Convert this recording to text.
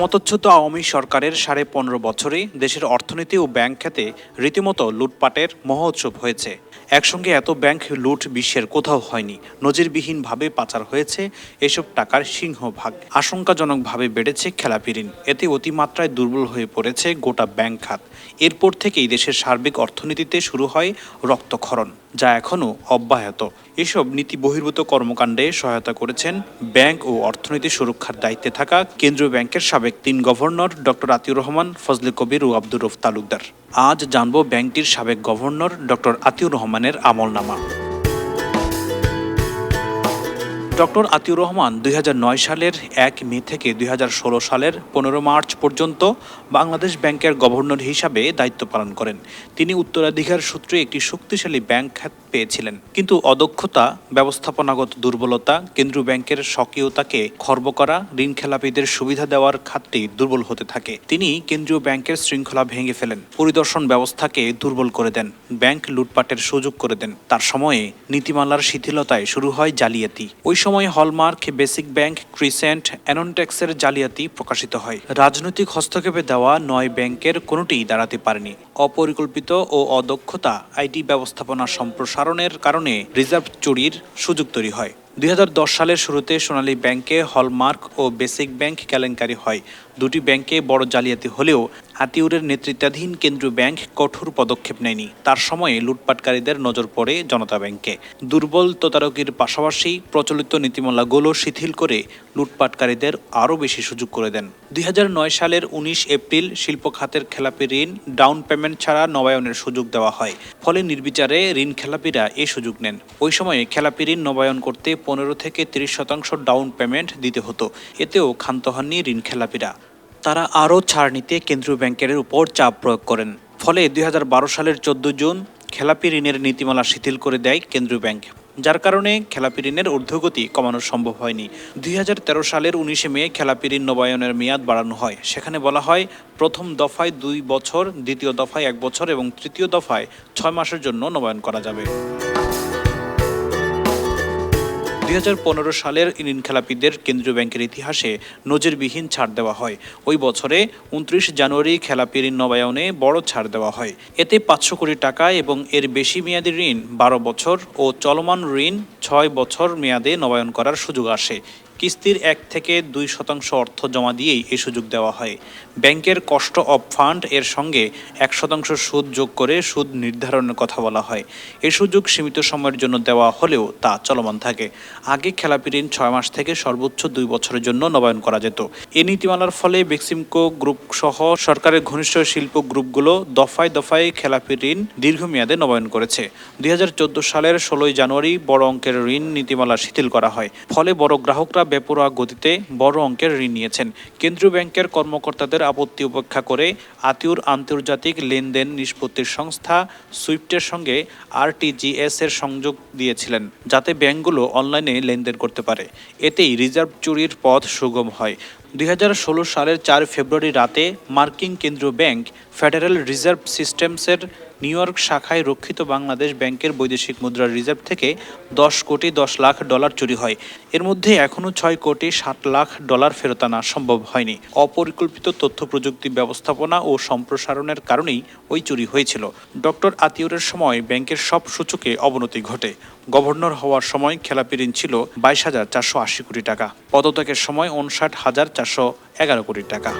ক্ষমতাচ্যুত আওয়ামী সরকারের সাড়ে পনেরো বছরে দেশের অর্থনীতি ও ব্যাংক খাতে রীতিমতো লুটপাটের মহোৎসব হয়েছে। একসঙ্গে এত ব্যাংক লুট বিশ্বের কোথাও হয়নি। নজিরবিহীনভাবে পাচার হয়েছে এসব টাকার সিংহভাগ। আশঙ্কাজনকভাবে বেড়েছে খেলাপি ঋণ এতে অতিমাত্রায় দুর্বল হয়ে পড়েছে গোটা ব্যাংক খাত। এরপর থেকেই দেশের সার্বিক অর্থনীতিতে শুরু হয় রক্তক্ষরণ, যা এখনও অব্যাহত। এসব নীতি বহির্ভূত কর্মকাণ্ডে সহায়তা করেছেন ব্যাংক ও অর্থনীতি সুরক্ষার দায়িত্বে থাকা কেন্দ্রীয় ব্যাংকের সাবেক তিন গভর্নর ডক্টর আতিউর রহমান, ফজলে কবির ও আব্দুর রফ তালুকদার। আজ জানব ব্যাংকটির সাবেক গভর্নর ডক্টর আতিউর রহমানের আমলনামা। ডক্টর আতিউর রহমান দুই হাজার নয় সালের এক মে থেকে দুই হাজার ষোলো সালের পনেরো মার্চ পর্যন্ত বাংলাদেশ ব্যাংকের গভর্নর হিসাবে দায়িত্ব পালন করেন। তিনি উত্তরাধিকার সূত্রে একটি শক্তিশালী ব্যাংক খাত পেয়েছিলেন। কিন্তু অদক্ষতা, ব্যবস্থাপনাগত দুর্বলতা, কেন্দ্রীয় ব্যাংকের স্বকীয়তাকে খর্ব করা ঋণ খেলাপিদের সুবিধা দেওয়ার খাতটি দুর্বল হতে থাকে। তিনি কেন্দ্রীয় ব্যাংকের শৃঙ্খলা ভেঙে ফেলেন, পরিদর্শন ব্যবস্থাকে দুর্বল করে দেন, ব্যাংক লুটপাটের সুযোগ করে দেন। তার সময়ে নীতিমালার শিথিলতায় শুরু হয় জালিয়াতি। ওই সময় হলমার্ক, বেসিক ব্যাংক, ক্রিসেন্ট, অ্যানন্টেক্সের জালিয়াতি প্রকাশিত হয়। রাজনৈতিক হস্তক্ষেপে দেওয়া নয় ব্যাংকের কোনোটিই দাঁড়াতে পারেনি। অপরিকল্পিত ও অদক্ষতা আইটি ব্যবস্থাপনা সম্প্রসারণের কারণে রিজার্ভ চুরির সুযোগ তৈরি হয়। দুই হাজার দশ সালের শুরুতে সোনালী ব্যাংকে হলমার্ক ও বেসিক ব্যাংক কেলেঙ্কারি হয়। দুটি ব্যাংকে বড় জালিয়াতি হলেও আতিউরের নেতৃত্বাধীন কেন্দ্রীয় ব্যাংক কঠোর পদক্ষেপ নেয়নি। তার সময়ে লুটপাটকারীদের নজর পড়ে জনতা ব্যাংকে। দুর্বল তদারকির পাশাপাশি প্রচলিত নীতিমালাগুলো শিথিল করে লুটপাটকারীদের আরও বেশি সুযোগ করে দেন। দুই হাজার নয় সালের উনিশ এপ্রিল শিল্প খাতের খেলাপি ঋণ, ডাউন পেমেন্ট ছাড়া নবায়নের সুযোগ দেওয়া হয়। ফলে নির্বিচারে ঋণ খেলাপিরা এই সুযোগ নেন। ওই সময়ে খেলাপি ঋণ নবায়ন করতে পনেরো থেকে তিরিশ শতাংশ ডাউন পেমেন্ট দিতে হতো। এতেও ক্ষান্ত হননি ঋণ খেলাপিরা। তারা আরও ছাড় নিতে কেন্দ্রীয় ব্যাংকের উপর চাপ প্রয়োগ করেন। ফলে দুই হাজার বারো সালের চোদ্দ জুন খেলাপি ঋণের নীতিমালা শিথিল করে দেয় কেন্দ্রীয় ব্যাংক। যার কারণে খেলাপি ঋণের ঊর্ধ্বগতি কমানো সম্ভব হয়নি। দুই হাজার তেরো সালের উনিশে মে খেলাপি ঋণ নবায়নের মেয়াদ বাড়ানো হয়। সেখানে বলা হয়, প্রথম দফায় দুই বছর, দ্বিতীয় দফায় এক বছর এবং তৃতীয় দফায় ছয় মাসের জন্য নবায়ন করা যাবে। দুই হাজার পনেরো সালের ঋণ খেলাপিদের কেন্দ্রীয় ব্যাংকের ইতিহাসে নজিরবিহীন ছাড় দেওয়া হয়। ওই বছরে উনত্রিশ জানুয়ারি খেলাপি ঋণ নবায়নে বড় ছাড় দেওয়া হয়। এতে পাঁচশো কোটি টাকা এবং এর বেশি মেয়াদী ঋণ বারো বছর ও চলমান ঋণ ছয় বছর মেয়াদে নবায়ন করার সুযোগ আসে। কিস্তির এক থেকে দুই শতাংশ অর্থ জমা দিয়েই এই সুযোগ দেওয়া হয়। ব্যাংকের কষ্ট অফ ফান্ড এর সঙ্গে এক শতাংশ সুদ যোগ করে সুদ নির্ধারণের কথা বলা হয়। এই সুযোগ সীমিত সময়ের জন্য দেওয়া হলেও তা চলমান থাকে। আগে খেলাপি ঋণ ছয় মাস থেকে সর্বোচ্চ দুই বছরের জন্য নবায়ন করা যেত। এই নীতিমালার ফলে বেক্সিমকো গ্রুপ সহ সরকারের ঘনিষ্ঠ শিল্প গ্রুপগুলো দফায় দফায় খেলাপি ঋণ দীর্ঘমেয়াদে নবায়ন করেছে। দুই হাজার চোদ্দ সালের ষোলোই জানুয়ারি বড় অঙ্কের ঋণ নীতিমালা শিথিল করা হয়। ফলে বড় গ্রাহকরা বেপরোয়া গতিতে বড় অঙ্কের ঋণ নিয়েছেন। কেন্দ্রীয় ব্যাংকের কর্মকর্তাদের আপত্তি উপেক্ষা করে আতিউর আন্তর্জাতিক লেনদেন নিষ্পত্তির সংস্থা সুইফটের সঙ্গে আরটিজিএস এর সংযোগ দিয়েছিলেন, যাতে ব্যাংকগুলো অনলাইনে লেনদেন করতে পারে। এতেই রিজার্ভ চুরির পথ সুগম হয়। দুই হাজার ষোলো সালের চার ফেব্রুয়ারি রাতে মার্কিন কেন্দ্রীয় ব্যাংক ফেডারেল রিজার্ভ সিস্টেমসের নিউ ইয়র্ক শাখায় রক্ষিত বাংলাদেশ ব্যাংকের বৈদেশিক মুদ্রার রিজার্ভ থেকে দশ কোটি দশ লাখ ডলার চুরি হয়। এর মধ্যে এখনও ছয় কোটি ষাট লাখ ডলার ফেরত আনা সম্ভব হয়নি। অপরিকল্পিত তথ্য প্রযুক্তি ব্যবস্থাপনা ও সম্প্রসারণের কারণেই ওই চুরি হয়েছিল। ডক্টর আতিউরের সময় ব্যাংকের সব সূচকে অবনতি ঘটে। গভর্নর হওয়ার সময় খেলাপি ঋণ ছিল বাইশ হাজার চারশো আশি কোটি টাকা। পদত্যাগের সময় উনষাট হাজার চারশো এগারো কোটি টাকা।